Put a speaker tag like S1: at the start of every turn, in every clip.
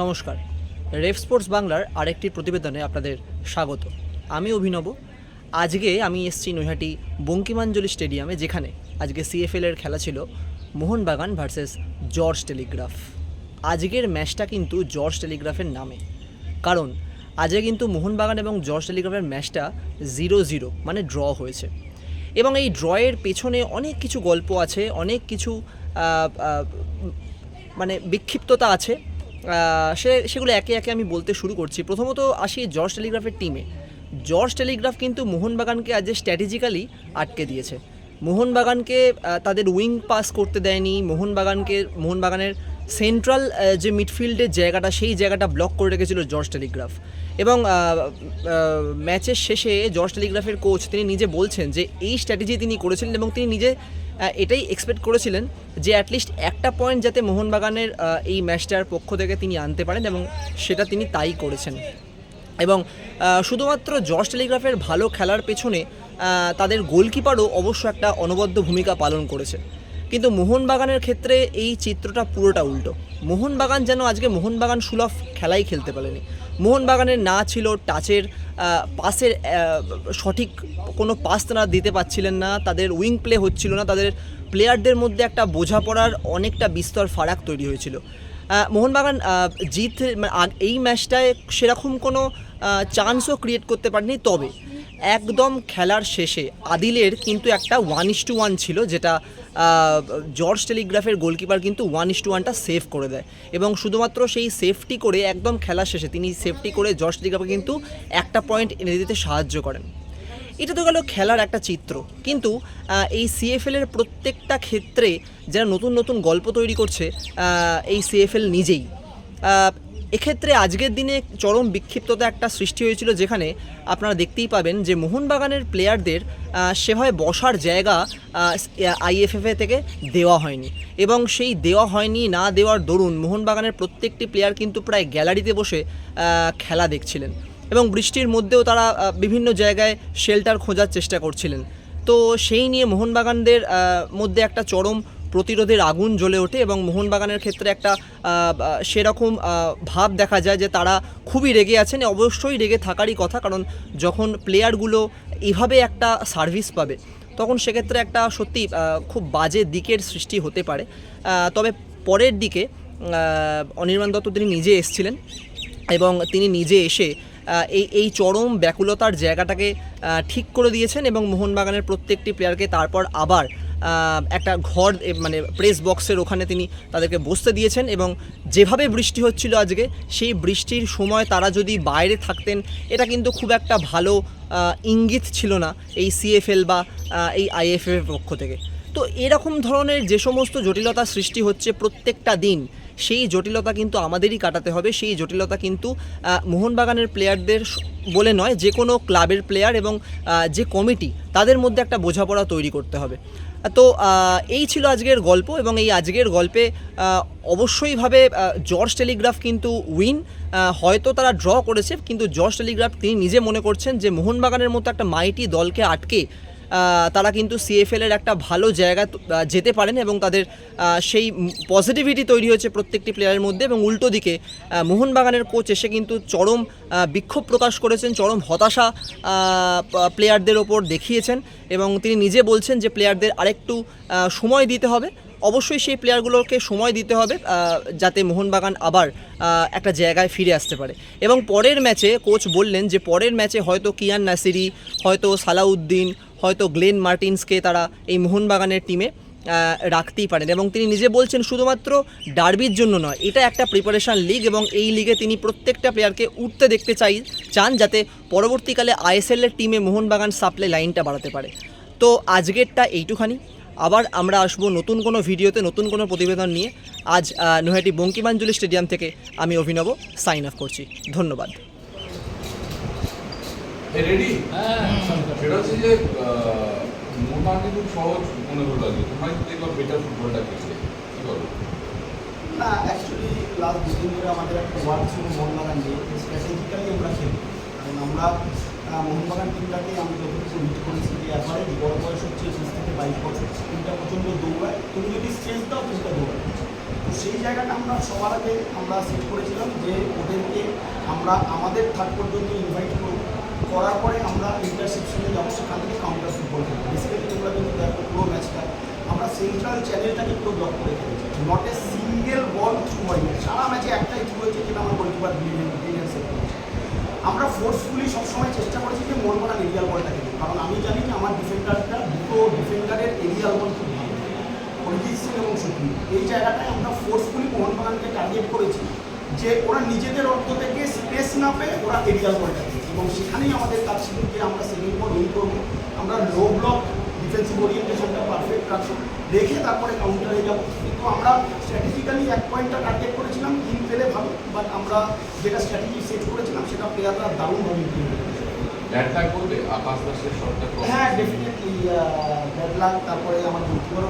S1: নমস্কার। রেফ স্পোর্টস বাংলার আরেকটি প্রতিবেদনে আপনাদের স্বাগত। আমি অভিনব। আজকে আমি এসছি নৈহাটি বঙ্কিমাঞ্জলি স্টেডিয়ামে, যেখানে আজকে সিএফএল এর খেলা ছিল মোহনবাগান ভার্সেস জর্জ টেলিগ্রাফ। আজকের ম্যাচটা কিন্তু জর্জ টেলিগ্রাফের নামে। কারণ আজকে কিন্তু মোহনবাগান এবং জর্জ টেলিগ্রাফের ম্যাচটা জিরো জিরো মানে ড্র হয়েছে। এবং এই ড্রয়ের পেছনে অনেক কিছু গল্প আছে, অনেক কিছু মানে বিক্ষিপ্ততা আছে। সে, সেগুলো একে একে আমি বলতে শুরু করছি। প্রথমত আসি জর্জ টেলিগ্রাফের টিমে। জর্জ টেলিগ্রাফ কিন্তু মোহনবাগানকে আজ স্ট্র্যাটেজিক্যালি আটকে দিয়েছে। মোহনবাগানকে তাদের উইং পাস করতে দেয়নি। মোহনবাগানকে, মোহনবাগানের সেন্ট্রাল যে মিডফিল্ডের জায়গাটা, সেই জায়গাটা ব্লক করে রেখেছিল জর্জ টেলিগ্রাফ। এবং ম্যাচের শেষে জর্জ টেলিগ্রাফের কোচ তিনি নিজে বলছেন যে, এই স্ট্র্যাটেজি তিনি করেছিলেন এবং তিনি নিজে এটাই এক্সপেক্ট করেছিলেন যে অ্যাটলিস্ট একটা পয়েন্ট যাতে মোহনবাগানের এই ম্যাচটার পক্ষ থেকে তিনি আনতে পারেন এবং সেটা তিনি তাই করেছেন। এবং শুধুমাত্র জর্জ টেলিগ্রাফের ভালো খেলার পেছনে তাদের গোলকিপারও অবশ্য একটা অনবদ্য ভূমিকা পালন করেছে। কিন্তু মোহনবাগানের ক্ষেত্রে এই চিত্রটা পুরোটা উল্টো। মোহনবাগান যেন আজকে মোহনবাগান সুলভ খেলাই খেলতে পারেনি। মোহনবাগানের না ছিল টাচের পাসের সঠিক কোনো পাস তারা দিতে পারছিলেন না, তাদের উইং প্লে হচ্ছিল না, তাদের প্লেয়ারদের মধ্যে একটা বোঝাপড়ার অনেকটা বিস্তর ফারাক তৈরি হয়েছিল। মোহনবাগান জিত এই ম্যাচটায় সেরকম কোনো চান্সও ক্রিয়েট করতে পারেনি, তবে একদম খেলার শেষে, আদিলের কিন্তু একটা ওয়ান ইস টু ওয়ান ছিল, যেটা জর্জ টেলিগ্রাফের গোলকিপার কিন্তু ওয়ান ইস টু ওয়ানটা সেভ করে দেয়। এবং শুধুমাত্র সেই সেফটি করে একদম খেলার শেষে, তিনি সেফটি করে জর্জ টেলিগ্রাফকে কিন্তু একটা পয়েন্ট এনে দিতে সাহায্য করেন। এটা তো গেল খেলার একটা চিত্র। কিন্তু এই সিএফএল এর প্রত্যেকটা ক্ষেত্রে যারা নতুন নতুন গল্প তৈরি করছে এই সিএফএল নিজেই এক্ষেত্রে আজকের দিনে চরম বিক্ষিপ্ততা একটা সৃষ্টি হয়েছিল যেখানে আপনারা দেখতেই পাবেন যে মোহনবাগানের প্লেয়ারদের সেভাবে বসার জায়গা আইএফএফএ থেকে দেওয়া হয়নি। এবং সেই দেওয়া হয়নি, না দেওয়ার দরুন মোহনবাগানের প্রত্যেকটি প্লেয়ার কিন্তু প্রায় গ্যালারিতে বসে খেলা দেখছিলেন। এবং বৃষ্টির মধ্যেও তারা বিভিন্ন জায়গায় শেল্টার খোঁজার চেষ্টা করছিলেন। তো সেই নিয়ে মোহনবাগানদের মধ্যে একটা চরম প্রতিরোধের আগুন জ্বলে ওঠে এবং মোহনবাগানের ক্ষেত্রে একটা সেরকম ভাব দেখা যায় যে তারা খুবই রেগে আছেন। অবশ্যই রেগে থাকারই কথা, কারণ যখন প্লেয়ারগুলো এভাবে একটা সার্ভিস পাবে, তখন সেক্ষেত্রে একটা সত্যি খুব বাজে দিকের সৃষ্টি হতে পারে। তবে পরের দিকে অনির্বাণ দত্ত তিনি নিজে এসেছিলেন এবং তিনি নিজে এসে এই এই চরম ব্যাকুলতার জায়গাটাকে ঠিক করে দিয়েছেন এবং মোহনবাগানের প্রত্যেকটি প্লেয়ারকে তারপর আবার একটা ঘর মানে প্রেস বক্সের ওখানে তিনি তাদেরকে বসতে দিয়েছেন এবং যেভাবে বৃষ্টি হচ্ছিল আজকে, সেই বৃষ্টির সময় তারা যদি বাইরে থাকতেন, এটা কিন্তু খুব একটা ভালো ইঙ্গিত ছিল না এই সিএফএল বা এই আইএফএফ পক্ষ থেকে। তো এরকম ধরনের যে সমস্ত জটিলতা সৃষ্টি হচ্ছে প্রত্যেকটা দিন, সেই জটিলতা কিন্তু আমাদেরই কাটাতে হবে, সেই জটিলতা কিন্তু মোহনবাগানের প্লেয়ারদের বলে নয়, যে কোনো ক্লাবের প্লেয়ার এবং যে কমিটি তাদের মধ্যে একটা বোঝাপড়া তৈরি করতে হবে। তো এই ছিল আজকের গল্প এবং এই আজকের গল্পে অবশ্যইভাবে জর্জ টেলিগ্রাফ কিন্তু উইন হয়তো তারা ড্র করেছে, কিন্তু জর্জ টেলিগ্রাফ তিনি নিজে মনে করছেন যে মোহনবাগানের মতো একটা মাইটি দলকে আটকে তারা কিন্তু সিএফএল এর একটা ভালো জায়গা যেতে পারেন এবং তাদের সেই পজিটিভিটি তৈরি হয়েছে প্রত্যেকটি প্লেয়ারের মধ্যে এবং উল্টো দিকে মোহনবাগানের কোচ এসে কিন্তু চরম বিক্ষোভ প্রকাশ করেছেন, চরম হতাশা প্লেয়ারদের ওপর দেখিয়েছেন এবং তিনি নিজে বলছেন যে প্লেয়ারদের আরেকটু সময় দিতে হবে। অবশ্যই সেই প্লেয়ারগুলোকে সময় দিতে হবে যাতে মোহনবাগান আবার একটা জায়গায় ফিরে আসতে পারে। এবং পরের ম্যাচে কোচ বললেন যে পরের ম্যাচে হয়তো কিয়ান নাসিরি, হয়তো সালাউদ্দিন হয়তো গ্লেন মার্টিন্সকে তারা এই মোহনবাগানের টিমে রাখতেই পারেন। এবং তিনি নিজে বলছেন শুধুমাত্র ডার্বির জন্য নয়, এটা একটা প্রিপারেশন লিগ এবং এই লিগে তিনি প্রত্যেকটা প্লেয়ারকে উঠতে দেখতে চাই, চান যাতে পরবর্তীকালে আইএসএল এর টিমে মোহনবাগান সাপ্লাই লাইনটা বাড়াতে পারে। তো আজকেরটা এইটুখানি। আবার আমরা আসব নতুন কোনো ভিডিওতে, নতুন কোনো প্রতিবেদন নিয়ে। আজ নৈহাটি বঙ্কিমাঞ্জলি স্টেডিয়াম থেকে আমি অভিনব। সাইন অফ করছি। ধন্যবাদ।
S2: রেডি সেটা হচ্ছে যে মোটামুটি খুব সহজ মনে হলো আগে তোমরা কিন্তু দেখবা বেটার ফুটবলটা খেলছে। কি বলো?
S3: না অ্যাকচুয়ালি লাস্ট দুদিন ধরে আমাদের একটা ওয়ার্ক ছিল মোহনবাগান নিয়ে। স্ট্র্যাটেজিক্যালি আমরা খেলি। কারণ আমরা মোহনবাগান টিমটাকে আমি যতটুকু রিড করেছি যে অ্যাভারেজ বড় বয়স হচ্ছে বিশ থেকে বাইশ বছর টিমটা প্রচণ্ড দৌড়ায়। তুমি যদি স্ট্রেস দাও টিমটা দৌড়ায়। তো সেই জায়গাটা আমরা সবার আগে আমরা সেট করেছিলাম যে ওদেরকে আমরা আমাদের থার্ড পর্যন্ত ইনভাইট করব। করার পরে আমরা ইন্টারসেপশনে যাব, সেখান থেকে কাউন্টার ফুটবল খেলব। বেসিক্যালি তোমরা কিন্তু দেখো পুরো ম্যাচটা আমরা সেন্ট্রাল চ্যানেলটাকে পুরো ব্লক করে খেলেছি। Not a single ball through হয়নি। সারা ম্যাচে একটাই থ্রু হয়েছে যেটা আমার গোলকিপার ব্রিলিয়ান সেভ করেছে। আমরা ফোর্সফুলি সবসময় চেষ্টা করেছি যে মোহনবাগান এরিয়াল বলটা খেলি কারণ আমি জানি যে আমার ডিফেন্ডারটা দুটো ডিফেন্ডারের এরিয়াল বল খুব ভালো। অরিজিৎ সিং এবং সুপ্রিম। এই জায়গাটায় আমরা ফোর্সফুলি মোহনবাগানকে টার্গেট করেছি যে ওরা নিজেদের অর্থ থেকে স্পেস না পেয়ে ওরা এরিয়াল বলটা খেলছে এবং সেখানেই আমাদের কাজ ছিল যে আমরা সেকেন্ড বল উইন করব। আমরা লো ব্লক ডিফেন্সিভ ওরিয়েন্টেশনটা পারফেক্ট রাখব। রেখে তারপরে কাউন্টারে যাব। কিন্তু আমরা স্ট্র্যাটেজিক্যালি এক পয়েন্টটা টার্গেট করেছিলাম তিন পেলে ভালো বাট আমরা যেটা স্ট্র্যাটেজি সেট করেছিলাম সেটা প্লেয়াররা দারুণভাবে ইমপ্লিমেন্ট
S2: আকাশ দাসের শটটা ক্রস
S3: হ্যাঁ ডেফিনেটলি তারপরে আমার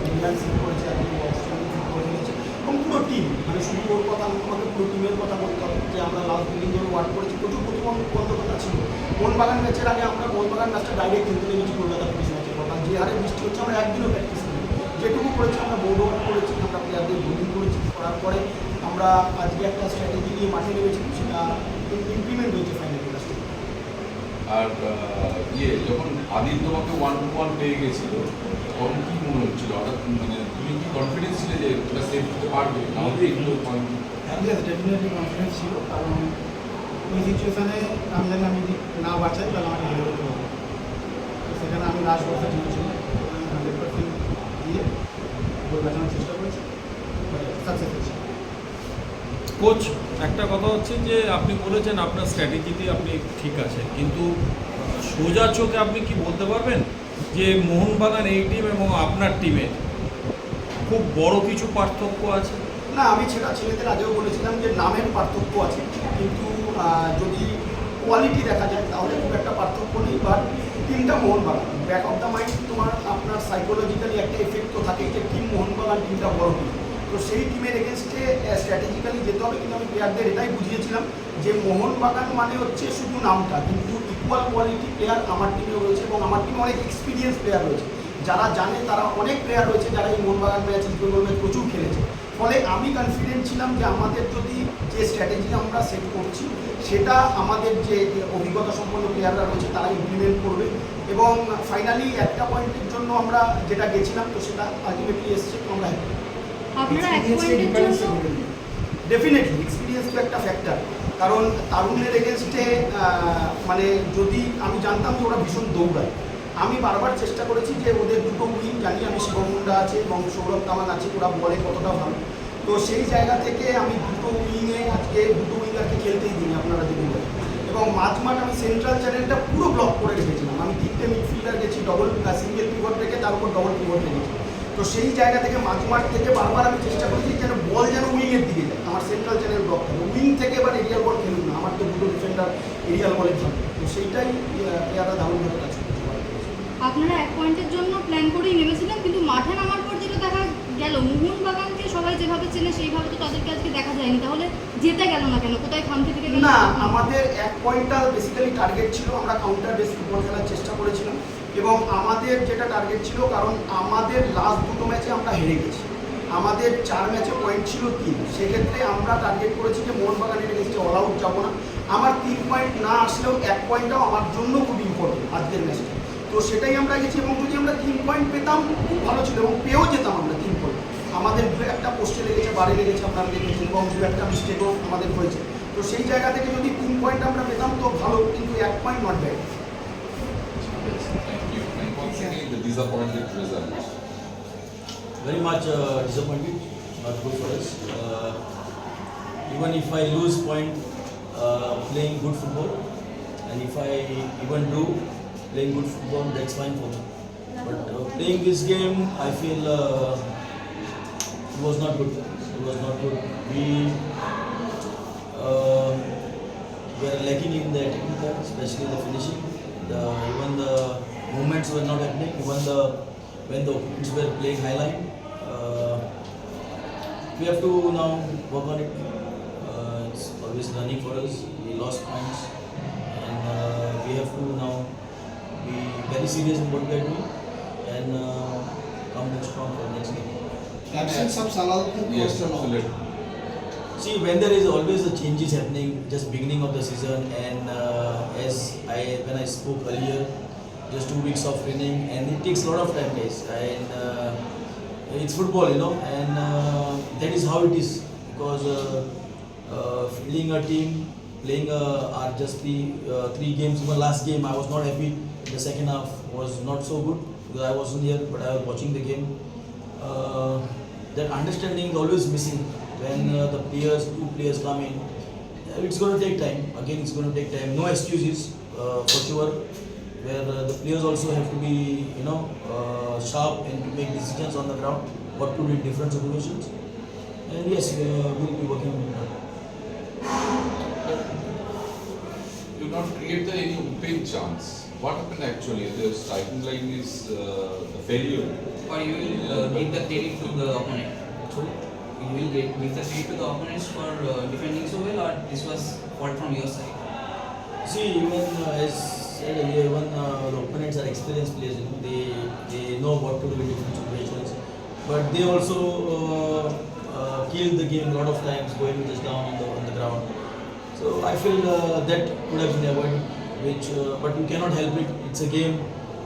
S3: ব্রিলিয়ান করেছে কি অস্ট্রেলিয়ান ফুটবল খেলেছে এবং টিম মানে শুধু ওর কথা আমাদের পুরো টিমের কথা বলতে হবে যে আমরা লাস্ট দুদিন ধরে ওয়ার্ক করেছি। প্রচুর প্রতিবন্ধকতা ছিল। মোহনবাগান ম্যাচের আগে আমরা মোহনবাগান ম্যাচটা ডাইরেক্ট খেলতে নেমেছি কলকাতা পুলিশ ম্যাচের কথা যে হারে বৃষ্টি হচ্ছে, আমরা একদিনও প্র্যাকটিস করি যেটুকু করেছি, আমরা বোর্ড ওয়ার্ক করেছি, আমরা প্লেয়ারদের বোলিং করেছি। করার পরে আমরা আজকে একটা স্ট্র্যাটেজি নিয়ে মাঠে নেমেছি, সেটা ইমপ্লিমেন্ট হয়েছে ফাইনালি লাস্টে
S2: আর ইয়ে যখন আদিল তোমাকে ওয়ান টু ওয়ান পেয়ে গেছিল, তখন কি মনে হচ্ছিল? হঠাৎ মানে তুমি কি কনফিডেন্স ছিলে যে ওটা সেভ করতে পারবে আমাদের একটু
S4: ডেফিনেটলি কনফিডেন্স ছিল কারণ ওই সিচুয়েশানে আমি জানি আমি যদি না বাঁচাই তাহলে আমাকে হেরে যেতে হবে। সেখানে আমি লাস্ট বছর জিতেছিল হান্ড্রেড পার্সেন্ট দিয়ে গোল বাঁচানোর চেষ্টা করেছি সাকসেস হয়েছি।
S5: কোচ একটা কথা হচ্ছে যে আপনি বলেছেন আপনার স্ট্র্যাটেজিতে আপনি ঠিক আছে কিন্তু সোজা চোখে আপনি কি বলতে পারবেন যে মোহনবাগান এই টিম এবং আপনার টিমে খুব বড় কিছু পার্থক্য আছে?
S3: না, আমি সেটা ছেলেদের আগেও বলেছিলাম যে নামের পার্থক্য আছে, কিন্তু যদি কোয়ালিটি দেখা যায় তাহলে খুব একটা পার্থক্য নেই বাট টিমটা Mohun Bagan. Back of the mind তোমার, আপনার সাইকোলজিক্যালি একটা এফেক্ট তো থাকেই যে টিম মোহনবাগান টিমটা বড় টিম তো সেই টিমের এগেনস্টে স্ট্র্যাটেজিক্যালি যেতে হবে কিন্তু আমি প্লেয়ারদের এটাই বুঝিয়েছিলাম যে মোহনবাগান মানে হচ্ছে শুধু নামটা, কিন্তু ইকুয়াল কোয়ালিটি প্লেয়ার আমার টিমেও রয়েছে এবং আমার টিমে অনেক এক্সপিরিয়েন্স প্লেয়ার রয়েছে। যারা জানে তারা অনেক প্লেয়ার রয়েছে যারা এই মোহনবাগান ম্যাচ ইস্টবেঙ্গল ম্যাচ প্রচুর খেলেছে। ফলে আমি কনফিডেন্ট ছিলাম যে আমাদের যদি যে স্ট্র্যাটেজি আমরা সেট করছি সেটা আমাদের যে অভিজ্ঞতা সম্পন্ন প্লেয়াররা রয়েছে তারা ইমপ্লিমেন্ট করবে। এবং ফাইনালি একটা পয়েন্টের জন্য আমরা যেটা গেছিলাম তো সেটা আলটিমেটলি এসছে আমরা happy।
S6: আপনারা এক পয়েন্টের জন্য
S3: ডেফিনেটলি এক্সপিরিয়েন্স তো একটা ফ্যাক্টর কারণ তারুণ্যের এগেনস্টে মানে যদি আমি জানতাম যে ওরা ভীষণ দৌড়ায়। আমি বারবার চেষ্টা করেছি যে ওদের দুটো উইং জানি আমি শিবমুন্ডা আছে এবং সৌরভ তামান আছে, ওরা বলে কতটা ভালো। তো সেই জায়গা থেকে আমি দুটো উইংয়ে আজকে দুটো উইঙ্গারকে খেলতেই দিই আপনারা যদি বলেন। এবং মাঝমাঠ আমি সেন্ট্রাল চ্যানেলটা পুরো ব্লক করে রেখেছিলাম। আমি তিনটে মিডফিল্ডার গেছি ডবল সিঙ্গেল পিভট রেখে তার উপর ডবল পিভট রেখেছি। তো সেই জায়গা থেকে মাঝমাঠ থেকে বারবার আমি চেষ্টা করেছি যেন বল যেন উইংয়ের দিকে যায়, আমার সেন্ট্রাল চ্যানেল ব্লক থাকে। উইং থেকে এবার এরিয়াল বল খেলুন না, আমার তো দুটো ডিফেন্ডার এরিয়াল বলে খেলবে তো সেইটাই প্লেয়াররা দারুণভাবে কাজ
S6: আপনারা এক পয়েন্টের জন্য প্ল্যান করেই নেমেছিলেন কিন্তু মাঠে নামার পর যেটা দেখা গেল, মোহনবাগানকে সবাই যেভাবে চেনে সেইভাবে তো তাদেরকে আজকে দেখা যায়নি। তাহলে যেতে গেল না কেন? কোথায় খামতি থেকে
S3: না, আমাদের এক পয়েন্টটা বেসিক্যালি টার্গেট ছিল, আমরা কাউন্টার বেস ফুটবল খেলার চেষ্টা করেছিলাম। এবং আমাদের যেটা টার্গেট ছিল, কারণ আমাদের লাস্ট দুটো ম্যাচে আমরা হেরে গেছি। আমাদের চার ম্যাচে পয়েন্ট ছিল তিন। সেক্ষেত্রে আমরা টার্গেট করেছি যে মোহনবাগানের এগেন্সে অল আউট যাব না। আমার তিন পয়েন্ট না আসলেও এক পয়েন্টটাও আমার জন্য খুব ইম্পর্টেন্ট আজকের ম্যাচটা তো সেটাই আমরা গেছি এবং যদি আমরা তিন পয়েন্ট পেতাম খুব ভালো ছিল এবং পেয়েও যেতাম আমরা তিন পয়েন্ট আমাদের দু একটা পোস্টে লেগেছে বারে লেগেছে আপনারা দেখেছেন এবং দু একটা মিস্টেকও আমাদের হয়েছে। তো সেই জায়গা থেকে যদি তিন পয়েন্ট আমরা পেতাম তো ভালো কিন্তু এক point not bad
S7: very much uh, disappointed, not good for us. Uh, even if I lose point uh, playing good football, and if I even do playing good football, that's fine for me. But uh, playing this game, I feel uh, it was not good. It was not good. We uh, were lacking in the part, especially the finishing. The, even the movements were not happening. Even the when the opponents were playing high line. Uh, we have to now work on it. Uh, it's always running for us. We lost points, and uh, we have to now be very serious in what we are doing and uh, come back strong for next game.
S3: Absence of Salal
S2: Yes,
S3: cost a lot.
S2: absolutely.
S7: See, when there is always a changes happening, just beginning of the season, and uh, as I when I spoke earlier, just two weeks of training, and it takes a lot of time, guys. And uh, it's football, you know, and uh, that is how it is because uh, uh, fielding a team, playing uh, are just three uh, three games. Even last game, I was not happy. The second half was not so good because I wasn't here, but I was watching the game. Uh, that understanding is always missing when uh, the players, two players come in. Uh, It's going to take time. Again, it's going to take time. No excuses uh, for sure. Where uh, the players also have to be, you know, uh, sharp and to make decisions on the ground. What to do in different situations. And yes, uh, we'll be working on that.
S2: You not create any open chance. What happened actually? The striking line is uh, a failure.
S8: or you will uh, give the credit to the opponent. You will get, give the credit to the opponents for uh, defending so well, or this was fault from your side.
S7: See, even uh, as said earlier, even uh, the opponents are experienced players. You know, they they know what to do in different situations. But they also uh, uh, kill the game a lot of times, going just down on the on the ground. So I feel uh, that could have been avoided. Which, uh, but you cannot help it. It's a game,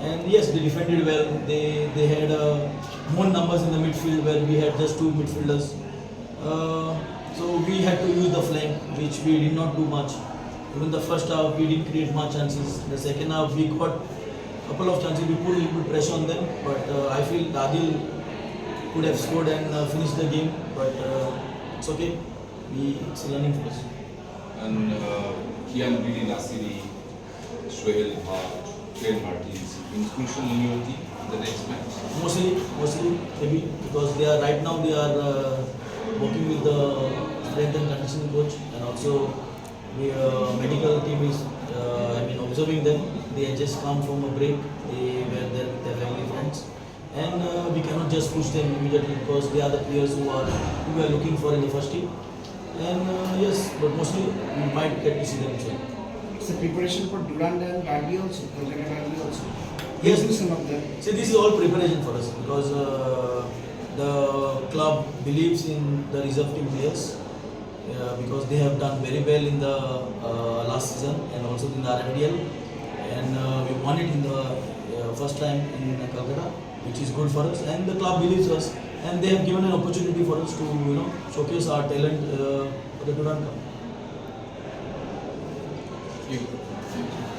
S7: and yes, they defended well. They they had uh, more numbers in the midfield where we had just two midfielders. Uh, so we had to use the flank, which we did not do much. Even the first half, we didn't create much chances. The second half, we got a couple of chances. We put a little bit pressure on them, but uh, I feel Adil could have scored and uh, finished the game. But uh, it's okay. We it's a learning for us.
S2: And uh, Kian Bidi Nasiri, Shoel Bhatt, Trent Martins, in crucial in the next match.
S7: Mostly, mostly maybe because they are right now they are uh, working with the strength and conditioning coach and also the uh, medical team is uh, I mean observing them. They just come from a break. They were there their family friends, and uh, we cannot just push them immediately because they are the players who are who we are looking for in the first team. And uh, yes, but mostly we might get to see them soon.
S3: It's a preparation for Durand and Derby also, Kolkata also.
S7: Yes.
S3: Yes. Some of them.
S7: See, this is all preparation for us because uh, the club believes in the reserve team players uh, because they have done very well in the uh, last season and also in the RFDL and uh, we won it in the uh, first time in Calcutta which is good for us and the club believes us and they have given an opportunity for us to you know showcase our talent uh, for the Durand Cup.
S2: livro.